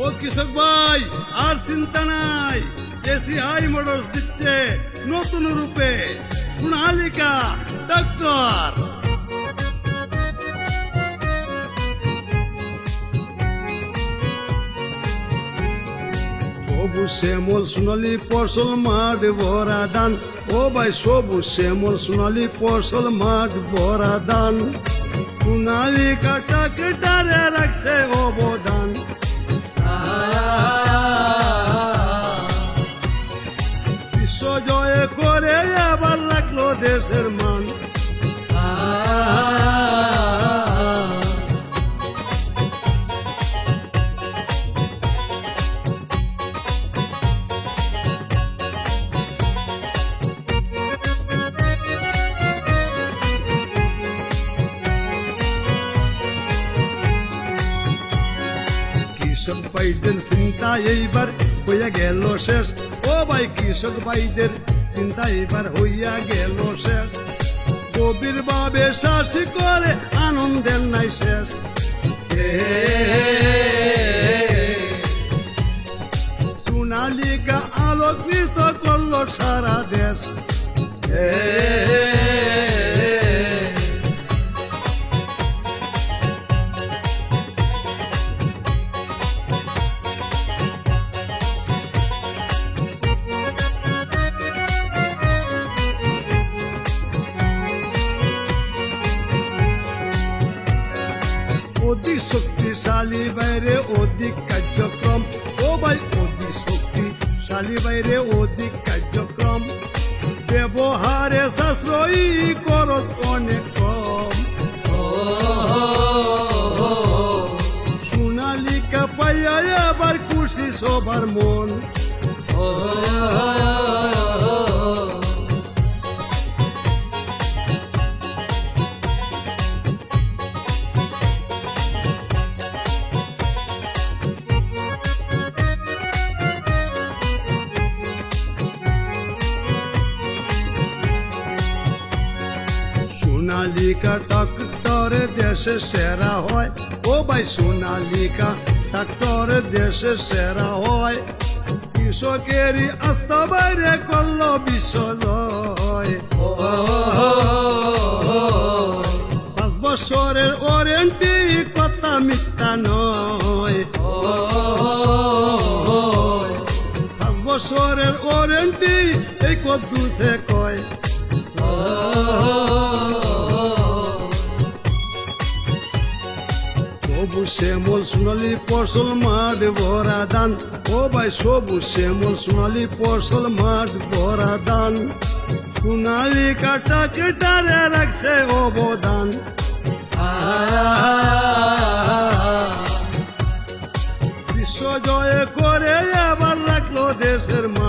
ও কৃষক ভাই, আর চিন্তা নাই। এসি হাই মোটরস দিচ্ছে নতুন রূপে। সোনালিকা টক্কর সবুজ শ্যামল, সোনালি ফসল, মাঠ ভরা দান ও ভাই সবুজ শ্যামল, সোনালি ফসল, মাঠ ভরা দান সোনালি কাটা কেটারে রাখছে অবদান। বিশ্ব কৃষক ভাইদের চিন্তা এইবার হইয়া গেল শেষ। ও ভাই কৃষক ভাইদের চিন্তা এইবার হইয়া গেল শেষ। গভীর ভাবে শ্বাস করে আনন্দের নাই শেষ। সোনালিকা আলোকিত করল সারা দেশ। অধিক শক্তিশালী বাইরে অধিক কার্যক্রম। ও ভাই অতি শক্তিশালী বাইরে অধিক কার্যক্রম। ব্যবহারে সাশ্রয়ী খরচ অনেক কম। সোনালিকা পাইয়া এবার খুশি সবার মন। সোনালিকা ট্রাক্টর দেশে সেরা হয়। ও ভাই সোনালিকা ট্রাক্টর দেশে সেরা হয়। কৃষকেরই আস্থা বাইরে করল বিশ্বজয় পাঁচ বছরের ওয়ারেন্টি কথা মিথ্যা নয়। পাঁচ বছরের ওয়ারেন্টি এই কদ্দুসে কয়। সবুজ শ্যামল সোনালি ফসল মাঠ ভরা ও ভাই সবুজ শ্যামল সোনালি মাঠ সোনালি কাটা কেটারে রাখছে অবদান। বিশ্ব জয় করে আবার রাখল দেশের মা